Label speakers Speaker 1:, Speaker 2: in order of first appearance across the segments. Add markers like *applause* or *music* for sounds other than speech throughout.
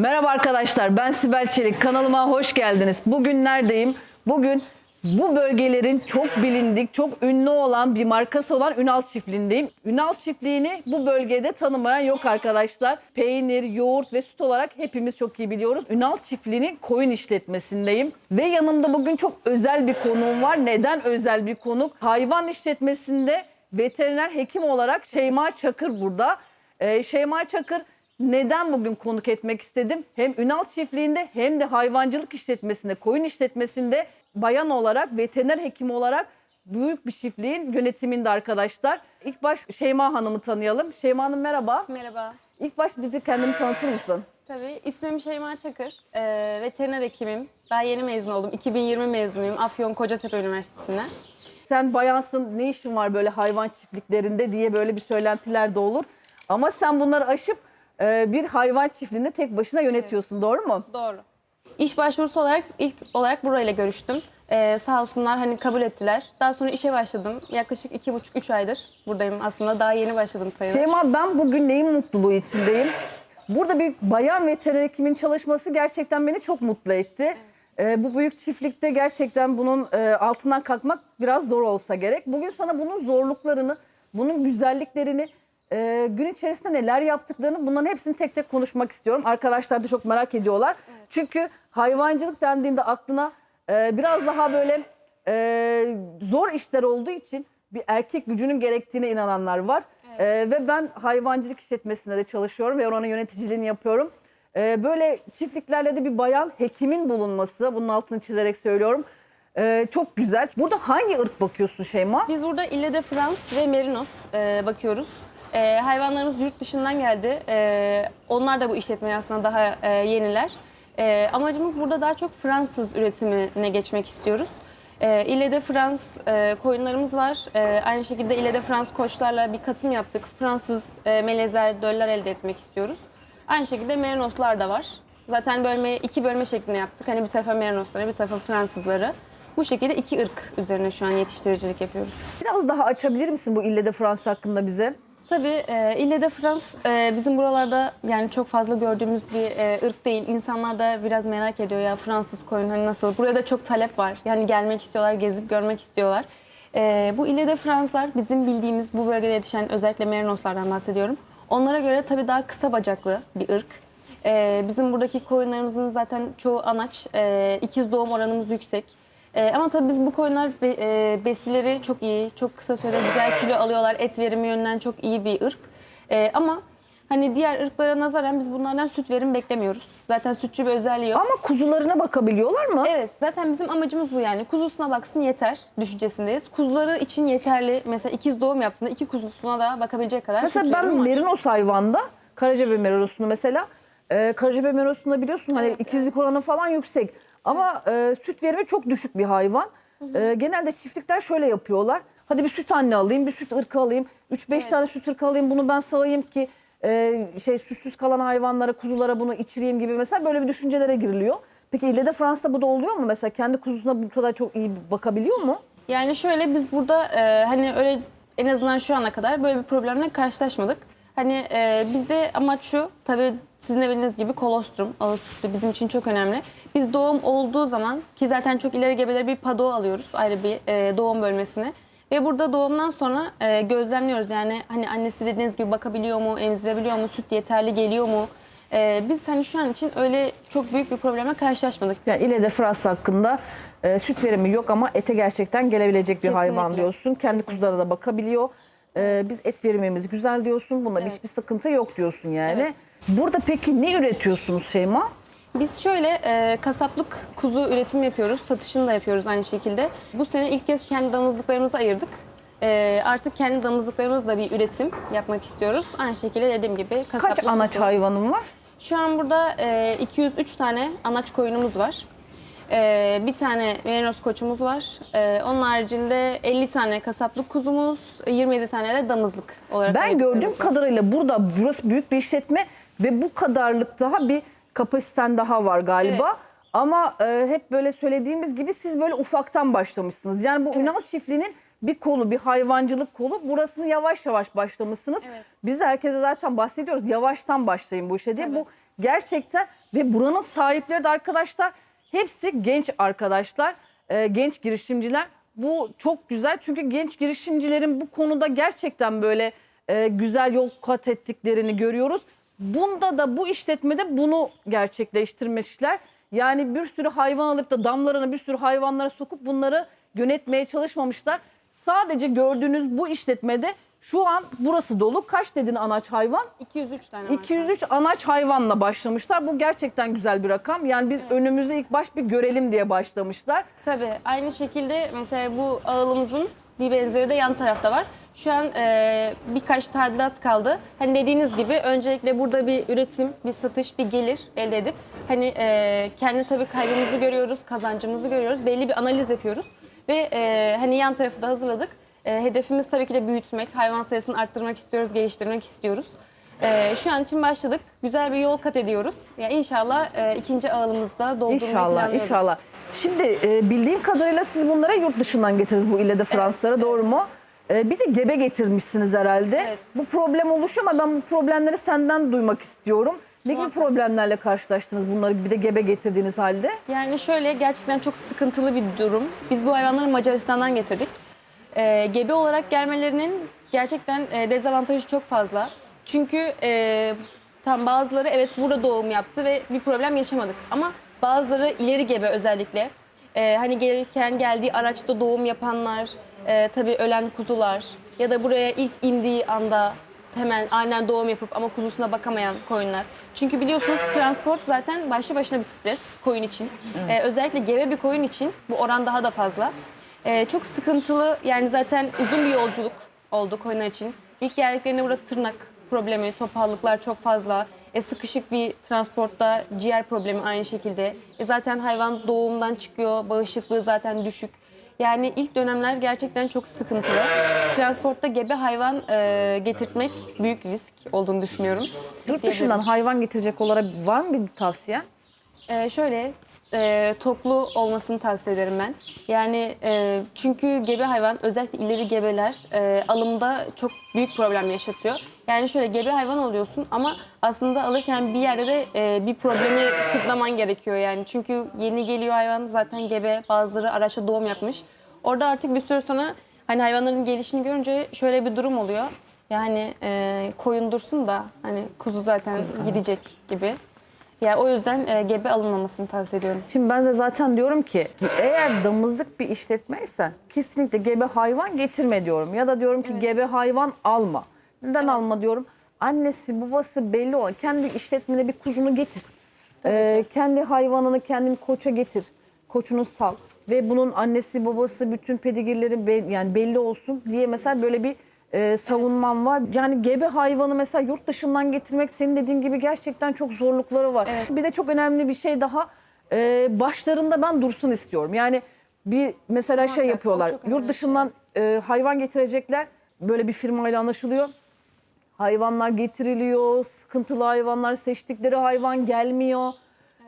Speaker 1: Merhaba arkadaşlar ben Sibel Çelik kanalıma hoş geldiniz. Bugün neredeyim? Bugün bu bölgelerin çok bilindik, çok ünlü olan bir markası olan Ünal Çiftliği'ndeyim. Ünal Çiftliği'ni bu bölgede tanımayan yok arkadaşlar. Peynir, yoğurt ve süt olarak hepimiz çok iyi biliyoruz. Ünal Çiftliği'nin koyun işletmesindeyim. Ve yanımda bugün çok özel bir konuğum var. Neden özel bir konuk? Hayvan işletmesinde veteriner hekim olarak Şeyma Çakır burada. Ee, Şeyma Çakır neden bugün konuk etmek istedim? Hem Ünal çiftliğinde hem de hayvancılık işletmesinde, koyun işletmesinde bayan olarak, veteriner hekim olarak büyük bir çiftliğin yönetiminde arkadaşlar. İlk baş Şeyma Hanım'ı tanıyalım. Şeyma Hanım merhaba.
Speaker 2: Merhaba.
Speaker 1: İlk baş bizi kendini tanıtır mısın?
Speaker 2: Tabii ismim Şeyma Çakır. Ee, veteriner hekimim. Daha yeni mezun oldum. 2020 mezunuyum. Afyon Kocatepe Üniversitesi'nde.
Speaker 1: Sen bayansın ne işin var böyle hayvan çiftliklerinde diye böyle bir söylentiler de olur. Ama sen bunları aşıp e, bir hayvan çiftliğinde tek başına yönetiyorsun doğru mu?
Speaker 2: Doğru. İş başvurusu olarak ilk olarak burayla görüştüm. Ee, sağ olsunlar hani kabul ettiler. Daha sonra işe başladım. Yaklaşık iki buçuk, üç aydır buradayım aslında. Daha yeni başladım sayılır.
Speaker 1: Şeyma ben bugün neyin mutluluğu içindeyim? Burada bir bayan veteriner hekimin çalışması gerçekten beni çok mutlu etti. Ee, bu büyük çiftlikte gerçekten bunun e, altından kalkmak biraz zor olsa gerek. Bugün sana bunun zorluklarını, bunun güzelliklerini, e, gün içerisinde neler yaptıklarını bunların hepsini tek tek konuşmak istiyorum. Arkadaşlar da çok merak ediyorlar. Çünkü hayvancılık dendiğinde aklına e, biraz daha böyle e, zor işler olduğu için bir erkek gücünün gerektiğine inananlar var. E, ve ben hayvancılık işletmesinde de çalışıyorum ve oranın yöneticiliğini yapıyorum. E, böyle çiftliklerle de bir bayan hekimin bulunması, bunun altını çizerek söylüyorum. e, çok güzel. Burada hangi ırk bakıyorsun Şeyma?
Speaker 2: Biz burada Ile de France ve Merinos e, bakıyoruz. E, hayvanlarımız yurt dışından geldi. E, onlar da bu işletmeye aslında daha e, yeniler. E, amacımız burada daha çok Fransız üretimine geçmek istiyoruz. E, Ile de France e, koyunlarımız var. E, aynı şekilde Ile de France koçlarla bir katım yaptık. Fransız e, melezler, döller elde etmek istiyoruz. Aynı şekilde Merinoslar da var. Zaten bölmeyi iki bölme şeklinde yaptık. Hani bir tarafa Merinosları, bir tarafa Fransızları. Bu şekilde iki ırk üzerine şu an yetiştiricilik yapıyoruz.
Speaker 1: Biraz daha açabilir misin bu İlle de Fransa hakkında bize?
Speaker 2: Tabii e, Ile de France e, bizim buralarda yani çok fazla gördüğümüz bir e, ırk değil. İnsanlar da biraz merak ediyor ya Fransız koyun hani nasıl? Buraya da çok talep var. Yani gelmek istiyorlar, gezip görmek istiyorlar. E, bu Ile de Franslar bizim bildiğimiz bu bölgede yetişen özellikle merinoslardan bahsediyorum. Onlara göre tabii daha kısa bacaklı bir ırk. E, bizim buradaki koyunlarımızın zaten çoğu anaç. E, ikiz doğum oranımız yüksek. Ee, ama tabii biz bu koyunlar be- e, besileri çok iyi, çok kısa sürede güzel kilo alıyorlar. Et verimi yönünden çok iyi bir ırk. Ee, ama hani diğer ırklara nazaran biz bunlardan süt verim beklemiyoruz. Zaten sütçü bir özelliği yok.
Speaker 1: Ama kuzularına bakabiliyorlar mı?
Speaker 2: Evet zaten bizim amacımız bu yani. Kuzusuna baksın yeter düşüncesindeyiz. Kuzuları için yeterli. Mesela ikiz doğum yaptığında iki kuzusuna da bakabilecek kadar
Speaker 1: Mesela
Speaker 2: süt
Speaker 1: ben
Speaker 2: verimi var.
Speaker 1: merinos hayvanda, Karacabey merinosunu mesela, e, Karacabey merinosunda biliyorsun hani
Speaker 2: Evet,
Speaker 1: ikizlik oranı falan yüksek. Ama e, süt verimi çok düşük bir hayvan. E, genelde çiftlikler şöyle yapıyorlar. Hadi bir süt anne alayım, bir süt ırkı alayım, 3-5
Speaker 2: Evet.
Speaker 1: tane süt ırkı alayım, bunu ben sağayım ki e, şey sütsüz kalan hayvanlara, kuzulara bunu içireyim gibi mesela böyle bir düşüncelere giriliyor. Peki ille de Fransa'da bu da oluyor mu? Mesela kendi kuzusuna bu kadar çok iyi bakabiliyor mu?
Speaker 2: Yani şöyle biz burada e, hani öyle en azından şu ana kadar böyle bir problemle karşılaşmadık. Hani e, bizde amaç şu, tabii sizin de bildiğiniz gibi kolostrum, ağız sütü bizim için çok önemli. Biz doğum olduğu zaman ki zaten çok ileri gebeleri bir pado alıyoruz ayrı bir e, doğum bölmesine. Ve burada doğumdan sonra e, gözlemliyoruz yani hani annesi dediğiniz gibi bakabiliyor mu, emzirebiliyor mu, süt yeterli geliyor mu? E, biz hani şu an için öyle çok büyük bir problemle karşılaşmadık.
Speaker 1: Yani ile de Fransa hakkında e, süt verimi yok ama ete gerçekten gelebilecek bir hayvan
Speaker 2: Kesinlikle.
Speaker 1: diyorsun. Kendi kuzularına da bakabiliyor. E, biz et verimimiz güzel diyorsun. Bunda
Speaker 2: Evet.
Speaker 1: hiçbir sıkıntı yok diyorsun yani.
Speaker 2: Evet.
Speaker 1: Burada peki ne üretiyorsunuz Şeyma?
Speaker 2: Biz şöyle e, kasaplık kuzu üretim yapıyoruz, satışını da yapıyoruz aynı şekilde. Bu sene ilk kez kendi damızlıklarımızı ayırdık. E, artık kendi damızlıklarımızla bir üretim yapmak istiyoruz. Aynı şekilde dediğim gibi kasaplık
Speaker 1: Kaç anaç
Speaker 2: kuzu.
Speaker 1: hayvanın var?
Speaker 2: Şu an burada e, 203 tane anaç koyunumuz var. E, bir tane merinos koçumuz var. E, onun haricinde 50 tane kasaplık kuzumuz, 27 tane de damızlık olarak
Speaker 1: Ben gördüğüm kadarıyla burada burası büyük bir işletme ve bu kadarlık daha bir kapasiten daha var galiba.
Speaker 2: Evet.
Speaker 1: Ama e, hep böyle söylediğimiz gibi siz böyle ufaktan başlamışsınız. Yani bu
Speaker 2: Evet.
Speaker 1: Ünal çiftliğinin bir kolu, bir hayvancılık kolu. Burasını yavaş yavaş başlamışsınız.
Speaker 2: Evet.
Speaker 1: Biz de herkese zaten bahsediyoruz. Yavaştan başlayın bu işe diye.
Speaker 2: Tabii.
Speaker 1: Bu Gerçekten ve buranın sahipleri de arkadaşlar hepsi genç arkadaşlar, e, genç girişimciler. Bu çok güzel çünkü genç girişimcilerin bu konuda gerçekten böyle e, güzel yol kat ettiklerini görüyoruz. Bunda da bu işletmede bunu gerçekleştirmişler. Yani bir sürü hayvan alıp da damlarına bir sürü hayvanlara sokup bunları yönetmeye çalışmamışlar. Sadece gördüğünüz bu işletmede şu an burası dolu. Kaç dedin anaç hayvan?
Speaker 2: 203 tane var.
Speaker 1: 203 anaç hayvanla başlamışlar. Bu gerçekten güzel bir rakam. Yani biz önümüzü ilk baş bir görelim diye başlamışlar.
Speaker 2: Tabii aynı şekilde mesela bu ağılımızın bir benzeri de yan tarafta var. Şu an e, birkaç tadilat kaldı. Hani dediğiniz gibi öncelikle burada bir üretim, bir satış, bir gelir elde edip hani e, kendi tabii kaybımızı görüyoruz, kazancımızı görüyoruz. Belli bir analiz yapıyoruz ve e, hani yan tarafı da hazırladık. E, hedefimiz tabii ki de büyütmek, hayvan sayısını arttırmak istiyoruz, geliştirmek istiyoruz. E, şu an için başladık. Güzel bir yol kat ediyoruz. Ya inşallah e, ikinci ağılımızda doldurmayı
Speaker 1: İnşallah,
Speaker 2: planlıyoruz.
Speaker 1: inşallah. Şimdi e, bildiğim kadarıyla siz bunlara yurt dışından getirdiniz bu ille de Fransızlara
Speaker 2: evet.
Speaker 1: doğru mu? E, bir de gebe getirmişsiniz herhalde.
Speaker 2: Evet.
Speaker 1: Bu problem oluşuyor ama ben bu problemleri senden duymak istiyorum. Ne gibi
Speaker 2: Muhakkak.
Speaker 1: problemlerle karşılaştınız bunları bir de gebe getirdiğiniz halde?
Speaker 2: Yani şöyle gerçekten çok sıkıntılı bir durum. Biz bu hayvanları Macaristan'dan getirdik. Ee, gebe olarak gelmelerinin gerçekten e, dezavantajı çok fazla. Çünkü e, tam bazıları evet burada doğum yaptı ve bir problem yaşamadık. Ama bazıları ileri gebe özellikle. E, hani gelirken geldiği araçta doğum yapanlar, e, tabii ölen kuzular ya da buraya ilk indiği anda hemen aynen doğum yapıp ama kuzusuna bakamayan koyunlar. Çünkü biliyorsunuz transport zaten başlı başına bir stres koyun için. Ee, özellikle gebe bir koyun için bu oran daha da fazla. Ee, çok sıkıntılı yani zaten uzun bir yolculuk oldu koyunlar için. İlk geldiklerinde burada tırnak problemi, topallıklar çok fazla. E, sıkışık bir transportta ciğer problemi aynı şekilde. E, zaten hayvan doğumdan çıkıyor, bağışıklığı zaten düşük. Yani ilk dönemler gerçekten çok sıkıntılı. Transportta gebe hayvan e, getirtmek büyük risk olduğunu düşünüyorum.
Speaker 1: Yurt dışından hayvan getirecek olarak var mı bir tavsiye?
Speaker 2: E, şöyle e, toplu olmasını tavsiye ederim ben. Yani e, çünkü gebe hayvan özellikle ileri gebeler e, alımda çok büyük problem yaşatıyor. Yani şöyle gebe hayvan alıyorsun ama aslında alırken bir yerde de e, bir problemi sırtlaman gerekiyor yani. Çünkü yeni geliyor hayvan zaten gebe bazıları araçta doğum yapmış. Orada artık bir süre sonra hani hayvanların gelişini görünce şöyle bir durum oluyor. Yani e, koyun dursun da hani kuzu zaten gidecek gibi. Yani o yüzden e, gebe alınmamasını tavsiye ediyorum.
Speaker 1: Şimdi ben de zaten diyorum ki eğer damızlık bir işletmeyse kesinlikle gebe hayvan getirme diyorum. Ya da diyorum ki gebe hayvan alma. Neden alma diyorum? Annesi babası belli olan kendi işletmene bir kuzunu getir. Ee, kendi hayvanını kendin koça getir. Koçunu sal. Ve bunun annesi babası bütün pedigirleri be- yani belli olsun diye mesela böyle bir e, savunmam var. Yani gebe hayvanı mesela yurt dışından getirmek senin dediğin gibi gerçekten çok zorlukları var.
Speaker 2: Evet.
Speaker 1: Bir de çok önemli bir şey daha e, başlarında ben dursun istiyorum. Yani bir mesela şey
Speaker 2: Muhakkak, o
Speaker 1: yapıyorlar. Yurt dışından e, hayvan getirecekler. Böyle bir firmayla anlaşılıyor. Hayvanlar getiriliyor. Sıkıntılı hayvanlar seçtikleri hayvan gelmiyor.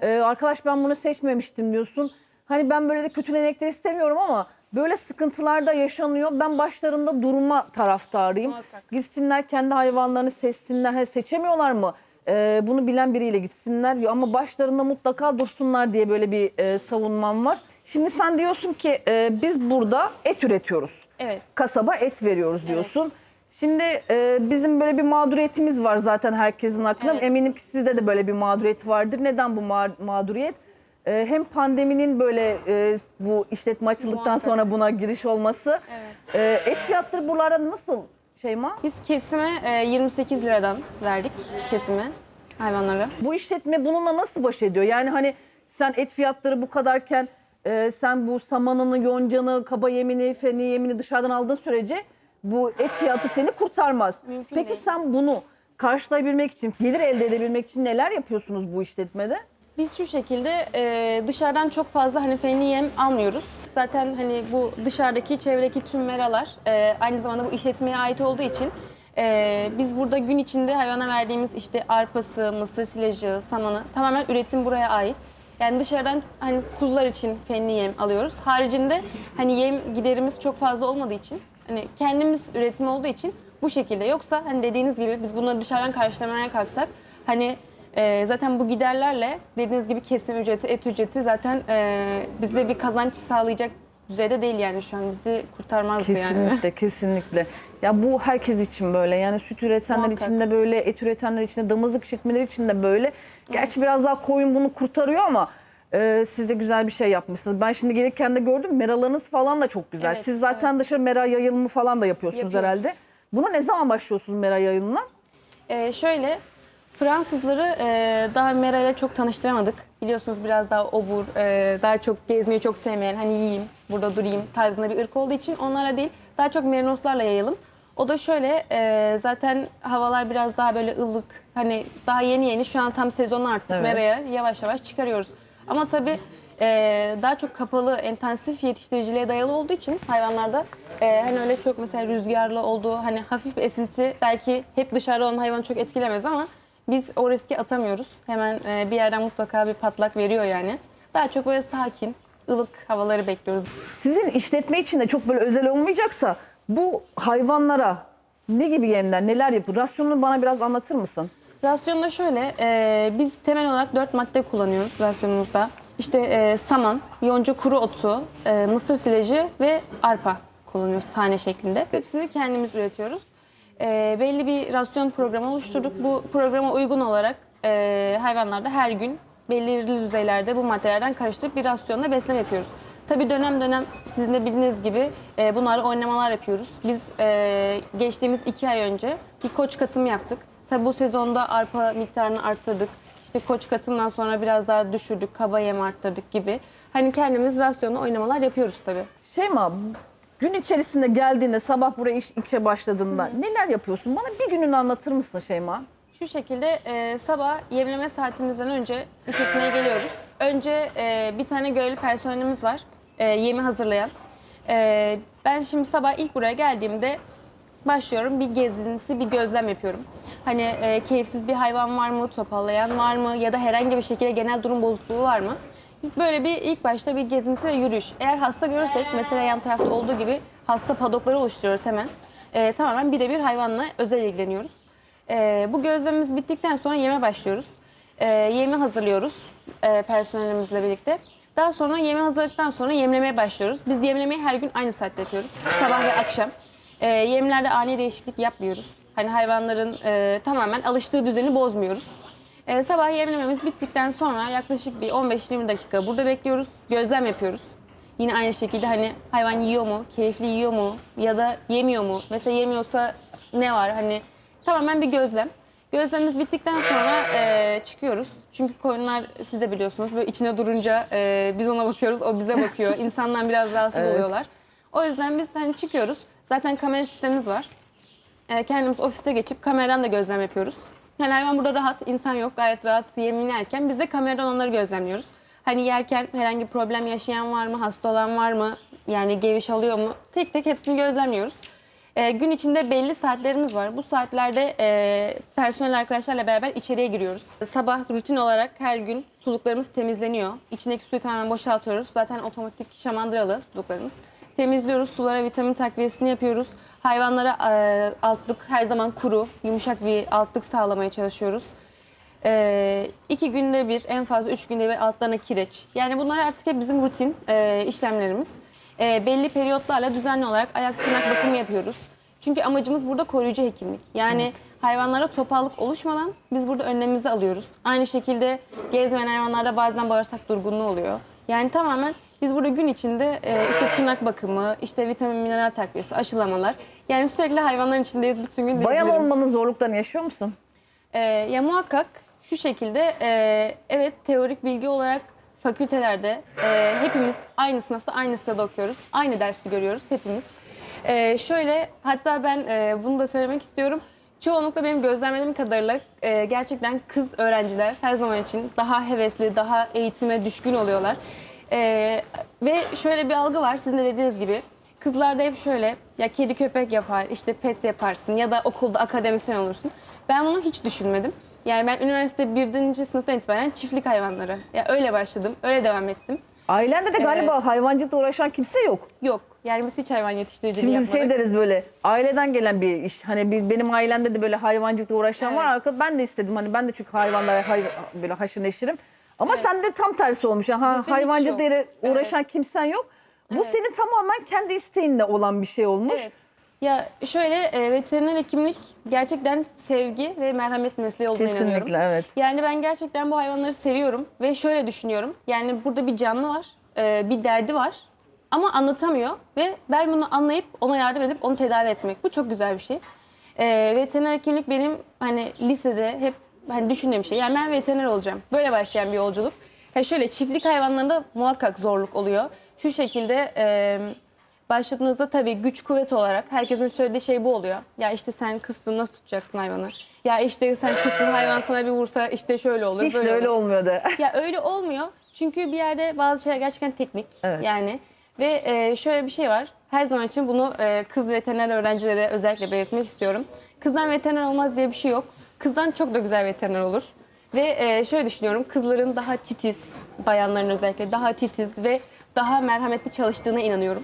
Speaker 1: E, arkadaş ben bunu seçmemiştim diyorsun. Hani ben böyle de kötülemekleri istemiyorum ama böyle sıkıntılar da yaşanıyor. Ben başlarında durma taraftarıyım.
Speaker 2: Muhakkak.
Speaker 1: Gitsinler kendi hayvanlarını seçsinler. Ha, seçemiyorlar mı? Ee, bunu bilen biriyle gitsinler ama başlarında mutlaka dursunlar diye böyle bir e, savunmam var. Şimdi sen diyorsun ki e, biz burada et üretiyoruz.
Speaker 2: Evet.
Speaker 1: Kasaba et veriyoruz diyorsun. Şimdi e, bizim böyle bir mağduriyetimiz var zaten herkesin aklında.
Speaker 2: Evet.
Speaker 1: Eminim ki sizde de böyle bir mağduriyet vardır. Neden bu ma- mağduriyet? E, hem pandeminin böyle e, bu işletme açıldıktan
Speaker 2: Muhakkak.
Speaker 1: sonra buna giriş olması.
Speaker 2: Evet.
Speaker 1: E, et fiyatları buralarda nasıl Şeyma?
Speaker 2: Biz kesime e, 28 liradan verdik kesime hayvanlara.
Speaker 1: Bu işletme bununla nasıl baş ediyor? Yani hani sen et fiyatları bu kadarken e, sen bu samanını, yoncanı, kaba yemini, feni yemini dışarıdan aldığın sürece bu et fiyatı seni kurtarmaz.
Speaker 2: Mümkün
Speaker 1: Peki
Speaker 2: değil.
Speaker 1: sen bunu karşılayabilmek için, gelir elde edebilmek için neler yapıyorsunuz bu işletmede?
Speaker 2: Biz şu şekilde e, dışarıdan çok fazla hani fenli yem almıyoruz. Zaten hani bu dışarıdaki çevredeki tüm meralar e, aynı zamanda bu işletmeye ait olduğu için e, biz burada gün içinde hayvana verdiğimiz işte arpası, mısır silajı, samanı tamamen üretim buraya ait. Yani dışarıdan hani kuzular için fenli yem alıyoruz. Haricinde hani yem giderimiz çok fazla olmadığı için hani kendimiz üretim olduğu için bu şekilde. Yoksa hani dediğiniz gibi biz bunları dışarıdan karşılamaya kalksak hani E, zaten bu giderlerle dediğiniz gibi kesim ücreti, et ücreti zaten e, bizde bir kazanç sağlayacak düzeyde değil yani şu an bizi kurtarmazdı yani.
Speaker 1: Kesinlikle, *laughs* kesinlikle. Ya bu herkes için böyle. Yani süt üretenler
Speaker 2: Muhakkak.
Speaker 1: için de böyle, et üretenler için de, damızlık işletmeleri için de böyle. Gerçi biraz daha koyun bunu kurtarıyor ama e, siz de güzel bir şey yapmışsınız. Ben şimdi gelirken de gördüm. Meralarınız falan da çok güzel.
Speaker 2: Evet,
Speaker 1: siz zaten dışarı mera yayılımı falan da yapıyorsunuz
Speaker 2: Yapıyoruz.
Speaker 1: herhalde. Buna ne zaman başlıyorsunuz mera yayılımına?
Speaker 2: Ee, şöyle Fransızları e, daha Mera ile çok tanıştıramadık. Biliyorsunuz biraz daha obur, e, daha çok gezmeyi çok sevmeyen, hani yiyeyim, burada durayım tarzında bir ırk olduğu için onlara değil, daha çok merinoslarla yayalım. O da şöyle, e, zaten havalar biraz daha böyle ılık, hani daha yeni yeni şu an tam sezon artık
Speaker 1: Evet.
Speaker 2: Mera'ya yavaş yavaş çıkarıyoruz. Ama tabii e, daha çok kapalı, intensif yetiştiriciliğe dayalı olduğu için hayvanlarda e, hani öyle çok mesela rüzgarlı olduğu hani hafif bir esinti belki hep dışarıda olan hayvanı çok etkilemez ama biz o riski atamıyoruz. Hemen e, bir yerden mutlaka bir patlak veriyor yani. Daha çok böyle sakin, ılık havaları bekliyoruz.
Speaker 1: Sizin işletme için de çok böyle özel olmayacaksa bu hayvanlara ne gibi yemler, neler yapıyor? Rasyonunu bana biraz anlatır mısın?
Speaker 2: Rasyonda şöyle, e, biz temel olarak dört madde kullanıyoruz rasyonumuzda. İşte e, saman, yonca kuru otu, e, mısır silajı ve arpa kullanıyoruz tane şeklinde. Hepsini kendimiz üretiyoruz. E, belli bir rasyon programı oluşturduk. Bu programa uygun olarak e, hayvanlarda her gün belirli düzeylerde bu maddelerden karıştırıp bir rasyonla besleme yapıyoruz. Tabii dönem dönem sizin de bildiğiniz gibi e, bunlarla oynamalar yapıyoruz. Biz e, geçtiğimiz iki ay önce bir koç katımı yaptık. Tabii bu sezonda arpa miktarını arttırdık. İşte koç katından sonra biraz daha düşürdük, kaba yem arttırdık gibi. Hani kendimiz rasyonla oynamalar yapıyoruz tabii.
Speaker 1: Şeyma, gün içerisinde geldiğinde sabah buraya iş, işe başladığında neler yapıyorsun? Bana bir gününü anlatır mısın Şeyma?
Speaker 2: Şu şekilde e, sabah yemleme saatimizden önce işletmeye geliyoruz. Önce e, bir tane görevli personelimiz var, e, yemi hazırlayan. E, ben şimdi sabah ilk buraya geldiğimde başlıyorum bir gezinti, bir gözlem yapıyorum. Hani e, keyifsiz bir hayvan var mı, topallayan var mı ya da herhangi bir şekilde genel durum bozukluğu var mı? Böyle bir ilk başta bir gezinti ve yürüyüş. Eğer hasta görürsek mesela yan tarafta olduğu gibi hasta padokları oluşturuyoruz hemen. E, tamamen birebir hayvanla özel ilgileniyoruz. Ee, bu gözlemimiz bittikten sonra yeme başlıyoruz. Ee, yemi hazırlıyoruz e, personelimizle birlikte. Daha sonra yemi hazırladıktan sonra yemlemeye başlıyoruz. Biz yemlemeyi her gün aynı saatte yapıyoruz. Sabah ve akşam. Ee, yemlerde ani değişiklik yapmıyoruz. Hani hayvanların e, tamamen alıştığı düzeni bozmuyoruz. Ee, sabah yemlememiz bittikten sonra yaklaşık bir 15-20 dakika burada bekliyoruz. Gözlem yapıyoruz. Yine aynı şekilde hani hayvan yiyor mu, keyifli yiyor mu ya da yemiyor mu? Mesela yemiyorsa ne var? Hani tamamen bir gözlem. Gözlemimiz bittikten sonra e, çıkıyoruz. Çünkü koyunlar siz de biliyorsunuz böyle içine durunca e, biz ona bakıyoruz, o bize bakıyor. *laughs* İnsandan biraz rahatsız
Speaker 1: Evet.
Speaker 2: oluyorlar. O yüzden biz hani çıkıyoruz. Zaten kamera sistemimiz var. E, kendimiz ofiste geçip kameradan da gözlem yapıyoruz. Yani hayvan burada rahat, insan yok gayet rahat yemin yerken biz de kameradan onları gözlemliyoruz. Hani yerken herhangi problem yaşayan var mı, hasta olan var mı, yani geviş alıyor mu? Tek tek hepsini gözlemliyoruz. E, gün içinde belli saatlerimiz var. Bu saatlerde e, personel arkadaşlarla beraber içeriye giriyoruz. Sabah rutin olarak her gün suluklarımız temizleniyor. İçindeki suyu tamamen boşaltıyoruz. Zaten otomatik şamandıralı suluklarımız. Temizliyoruz, sulara vitamin takviyesini yapıyoruz. Hayvanlara e, altlık her zaman kuru, yumuşak bir altlık sağlamaya çalışıyoruz. E, iki günde bir, en fazla üç günde bir altlarına kireç. Yani bunlar artık hep bizim rutin e, işlemlerimiz. E, belli periyotlarla düzenli olarak ayak tırnak bakımı yapıyoruz. Çünkü amacımız burada koruyucu hekimlik. Yani hayvanlara topallık oluşmadan biz burada önlemimizi alıyoruz. Aynı şekilde gezmeyen hayvanlarda bazen bağırsak durgunluğu oluyor. Yani tamamen biz burada gün içinde e, işte tırnak bakımı, işte vitamin mineral takviyesi, aşılamalar. Yani sürekli hayvanların içindeyiz bütün gün.
Speaker 1: Bayan
Speaker 2: diyebilirim.
Speaker 1: olmanın zorluklarını yaşıyor musun?
Speaker 2: Ee, ya muhakkak şu şekilde e, evet teorik bilgi olarak fakültelerde e, hepimiz aynı sınıfta aynı sırada okuyoruz. Aynı dersi görüyoruz hepimiz. E, şöyle hatta ben e, bunu da söylemek istiyorum. Çoğunlukla benim gözlemlediğim kadarıyla e, gerçekten kız öğrenciler her zaman için daha hevesli, daha eğitime düşkün oluyorlar. E, ve şöyle bir algı var sizin de dediğiniz gibi. Kızlarda hep şöyle ya kedi köpek yapar, işte pet yaparsın ya da okulda akademisyen olursun. Ben bunu hiç düşünmedim. Yani ben üniversite birinci sınıftan itibaren çiftlik hayvanları. Ya öyle başladım, öyle devam ettim.
Speaker 1: Ailende de galiba hayvancılıkla uğraşan kimse yok.
Speaker 2: Yok. Yani biz hiç hayvan yetiştiriciliği
Speaker 1: Şimdi biz
Speaker 2: yapmadık.
Speaker 1: şey deriz böyle aileden gelen bir iş. Hani bir, benim ailemde de böyle hayvancılıkla uğraşan var. Arka ben de istedim. Hani ben de çünkü hayvanlara hay, böyle haşır neşirim. Ama
Speaker 2: Evet.
Speaker 1: sende tam tersi olmuş. Ha,
Speaker 2: Bizde hiç
Speaker 1: hayvancılıkla
Speaker 2: yok.
Speaker 1: uğraşan kimsen yok. Bu
Speaker 2: Evet.
Speaker 1: senin tamamen kendi isteğinle olan bir şey olmuş.
Speaker 2: Evet. Ya şöyle e, veteriner hekimlik gerçekten sevgi ve merhamet mesleği olduğuna inanıyorum.
Speaker 1: Kesinlikle evet.
Speaker 2: Yani ben gerçekten bu hayvanları seviyorum ve şöyle düşünüyorum. Yani burada bir canlı var, e, bir derdi var ama anlatamıyor ve ben bunu anlayıp ona yardım edip onu tedavi etmek. Bu çok güzel bir şey. E, veteriner hekimlik benim hani lisede hep hani düşündüğüm şey. Yani ben veteriner olacağım. Böyle başlayan bir yolculuk. Ya şöyle çiftlik hayvanlarında muhakkak zorluk oluyor. Şu şekilde e, başladığınızda tabii güç kuvvet olarak herkesin söylediği şey bu oluyor. Ya işte sen kızsın nasıl tutacaksın hayvanı? Ya işte sen kızsın hayvan sana bir vursa işte şöyle olur
Speaker 1: Hiç
Speaker 2: böyle
Speaker 1: öyle
Speaker 2: olur.
Speaker 1: olmuyordu.
Speaker 2: Ya öyle olmuyor. Çünkü bir yerde bazı şeyler gerçekten teknik.
Speaker 1: Evet.
Speaker 2: Yani ve e, şöyle bir şey var. Her zaman için bunu e, kız veteriner öğrencilere özellikle belirtmek istiyorum. Kızdan veteriner olmaz diye bir şey yok. Kızdan çok da güzel veteriner olur. Ve e, şöyle düşünüyorum. Kızların daha titiz, bayanların özellikle daha titiz ve daha merhametli çalıştığına inanıyorum.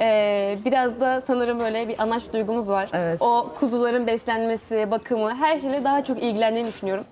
Speaker 2: E, biraz da sanırım böyle bir anaç duygumuz var.
Speaker 1: Evet.
Speaker 2: O kuzuların beslenmesi, bakımı her şeyle daha çok ilgilendiğini düşünüyorum.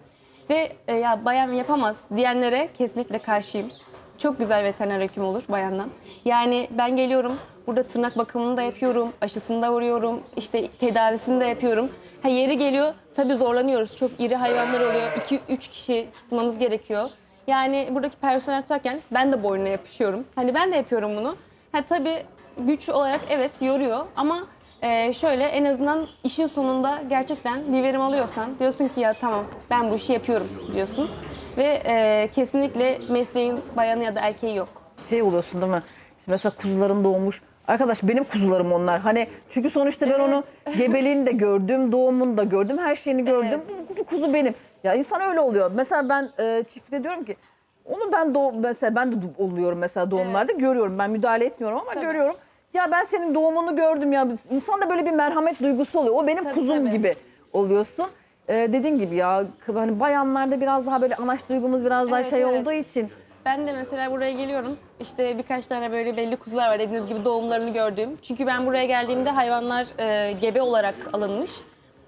Speaker 2: Ve e, ya bayan yapamaz diyenlere kesinlikle karşıyım. Çok güzel veteriner hekim olur bayandan. Yani ben geliyorum burada tırnak bakımını da yapıyorum, aşısını da vuruyorum, işte tedavisini de yapıyorum. Ha yeri geliyor tabii zorlanıyoruz. Çok iri hayvanlar oluyor. 2-3 kişi tutmamız gerekiyor. Yani buradaki personel tutarken ben de boynuna yapışıyorum. Hani ben de yapıyorum bunu. Ha tabii güç olarak evet yoruyor ama ee, şöyle en azından işin sonunda gerçekten bir verim alıyorsan diyorsun ki ya tamam ben bu işi yapıyorum diyorsun. Ve e, kesinlikle mesleğin bayanı ya da erkeği yok.
Speaker 1: Şey oluyorsun değil mi? İşte mesela kuzuların doğmuş. Arkadaş benim kuzularım onlar. Hani çünkü sonuçta ben onu *laughs* gebeliğini de gördüm, doğumunu da gördüm, her şeyini gördüm. Bu, bu kuzu benim. Ya insan öyle oluyor. Mesela ben e, çiftlikte diyorum ki onu ben doğ mesela ben de oluyorum mesela doğumlarda görüyorum. Ben müdahale etmiyorum ama
Speaker 2: Tabii.
Speaker 1: görüyorum. Ya ben senin doğumunu gördüm ya. İnsan da böyle bir merhamet duygusu oluyor. O benim
Speaker 2: Tabii,
Speaker 1: kuzum
Speaker 2: tabii.
Speaker 1: gibi oluyorsun. E, dediğin gibi ya hani bayanlarda biraz daha böyle anaç duygumuz biraz daha
Speaker 2: Evet,
Speaker 1: şey
Speaker 2: evet.
Speaker 1: olduğu için
Speaker 2: Ben de mesela buraya geliyorum. İşte birkaç tane böyle belli kuzular var dediğiniz gibi doğumlarını gördüğüm. Çünkü ben buraya geldiğimde hayvanlar e, gebe olarak alınmış.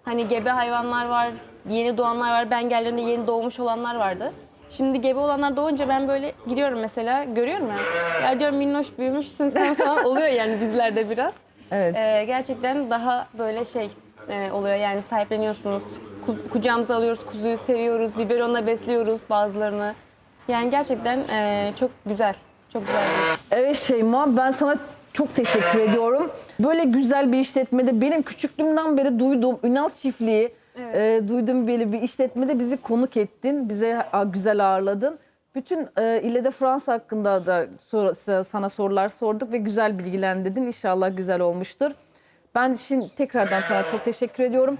Speaker 2: Hani gebe hayvanlar var, yeni doğanlar var. Ben geldiğimde yeni doğmuş olanlar vardı. Şimdi gebe olanlar doğunca ben böyle gidiyorum mesela görüyorum ya. Ya diyorum minnoş büyümüşsün sen falan *laughs* oluyor yani bizlerde biraz.
Speaker 1: evet.
Speaker 2: Ee, gerçekten daha böyle şey e, oluyor yani sahipleniyorsunuz. Ku- kucağımıza alıyoruz, kuzuyu seviyoruz, biberonla besliyoruz bazılarını. Yani gerçekten e, çok güzel, çok güzel bir iş.
Speaker 1: Evet Şeyma ben sana çok teşekkür ediyorum. Böyle güzel bir işletmede benim küçüklüğümden beri duyduğum Ünal Çiftliği e, duyduğum böyle bir işletmede bizi konuk ettin. Bize a, güzel ağırladın. Bütün e, İlle de Fransa hakkında da sor- sana sorular sorduk ve güzel bilgilendirdin. İnşallah güzel olmuştur. Ben şimdi tekrardan sana çok teşekkür ediyorum.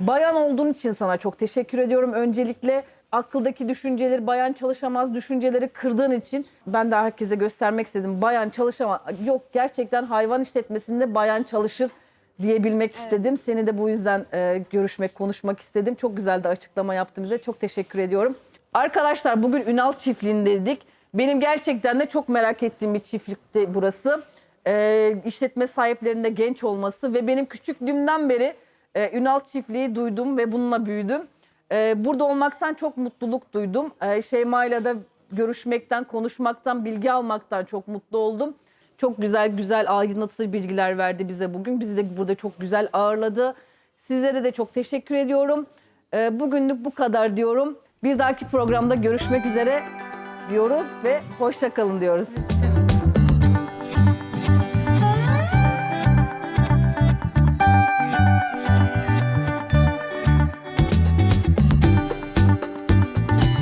Speaker 1: Bayan olduğun için sana çok teşekkür ediyorum. Öncelikle akıldaki düşünceleri, bayan çalışamaz düşünceleri kırdığın için ben de herkese göstermek istedim. Bayan çalışamaz. Yok gerçekten hayvan işletmesinde bayan çalışır diyebilmek istedim. Seni de bu yüzden e, görüşmek, konuşmak istedim. Çok güzel de açıklama yaptın bize. Çok teşekkür ediyorum. Arkadaşlar bugün Ünal çiftliğindeydik. Benim gerçekten de çok merak ettiğim bir çiftlikti burası. E, işletme sahiplerinde genç olması ve benim küçüklüğümden beri e, Ünal çiftliği duydum ve bununla büyüdüm. E, burada olmaktan çok mutluluk duydum. E, Şeyma'yla da görüşmekten, konuşmaktan, bilgi almaktan çok mutlu oldum. Çok güzel güzel aydınlatıcı bilgiler verdi bize bugün. Bizi de burada çok güzel ağırladı. Sizlere de çok teşekkür ediyorum. E, bugünlük bu kadar diyorum. Bir dahaki programda görüşmek üzere diyoruz ve hoşça kalın diyoruz.
Speaker 2: Hoşçakalın.